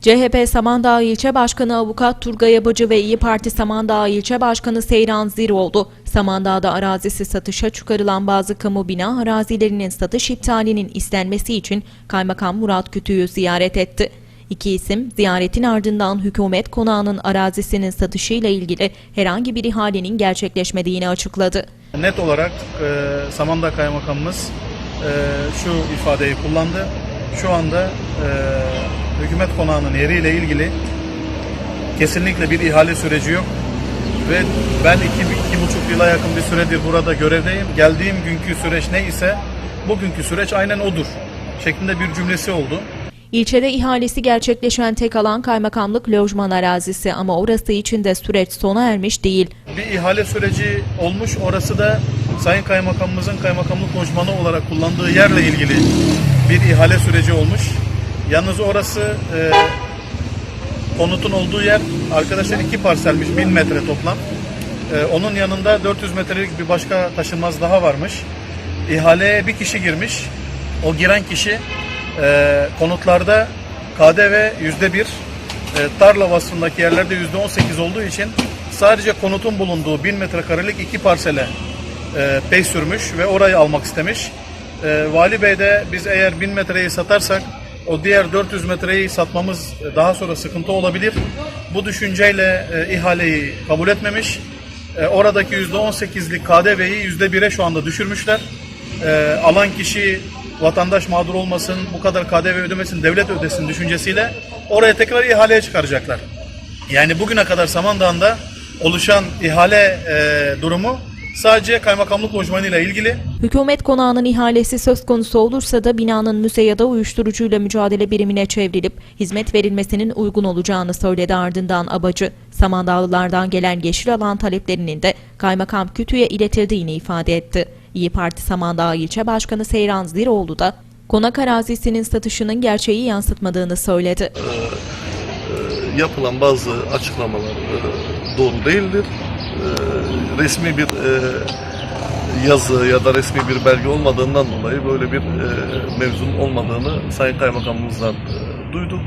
CHP Samandağ İlçe Başkanı Avukat Turgay Abacı ve İyi Parti Samandağ İlçe Başkanı Seyran Ziroğlu, Samandağ'da arazisi satışa çıkarılan bazı kamu bina arazilerinin satış iptalinin istenmesi için Kaymakam Murat Kütü'yü ziyaret etti. İki isim ziyaretin ardından hükümet konağının arazisinin satışıyla ilgili herhangi bir ihalenin gerçekleşmediğini açıkladı. Net olarak e, Samandağ Kaymakamımız e, şu ifadeyi kullandı. Şu anda e, hükümet konağının yeriyle ilgili kesinlikle bir ihale süreci yok. Ve ben iki, iki buçuk yıla yakın bir süredir burada görevdeyim. Geldiğim günkü süreç neyse bugünkü süreç aynen odur şeklinde bir cümlesi oldu. İlçede ihalesi gerçekleşen tek alan kaymakamlık lojman arazisi ama orası için de süreç sona ermiş değil. Bir ihale süreci olmuş. Orası da Sayın Kaymakamımızın kaymakamlık lojmanı olarak kullandığı yerle ilgili bir ihale süreci olmuş. Yalnız orası e, konutun olduğu yer arkadaşlar iki parselmiş 1000 metre toplam. E, onun yanında 400 metrelik bir başka taşınmaz daha varmış. İhaleye bir kişi girmiş. O giren kişi e, konutlarda KDV yüzde bir, e, tarla vasfındaki yerlerde yüzde 18 olduğu için sadece konutun bulunduğu 1000 metrekarelik iki parsele e, pey sürmüş ve orayı almak istemiş. E, Vali Bey de biz eğer 1000 metreyi satarsak o diğer 400 metreyi satmamız e, daha sonra sıkıntı olabilir. Bu düşünceyle e, ihaleyi kabul etmemiş. E, oradaki %18'lik KDV'yi %1'e şu anda düşürmüşler. Alan kişi vatandaş mağdur olmasın, bu kadar KDV ödemesin, devlet ödesin düşüncesiyle oraya tekrar ihaleye çıkaracaklar. Yani bugüne kadar Samandağ'da oluşan ihale durumu sadece kaymakamlık lojmanıyla ilgili. Hükümet konağının ihalesi söz konusu olursa da binanın müze ya da uyuşturucuyla mücadele birimine çevrilip hizmet verilmesinin uygun olacağını söyledi ardından Abacı. Samandağlılardan gelen yeşil alan taleplerinin de kaymakam Kütü'ye iletildiğini ifade etti. İyi Parti Samandağ İlçe Başkanı Seyran Ziroğlu da konak arazisinin satışının gerçeği yansıtmadığını söyledi. yapılan bazı açıklamalar e, doğru değildir. E, Resmi bir e, yazı ya da resmi bir belge olmadığından dolayı böyle bir e, mevzunun olmadığını Sayın Kaymakamımızdan e, duyduk.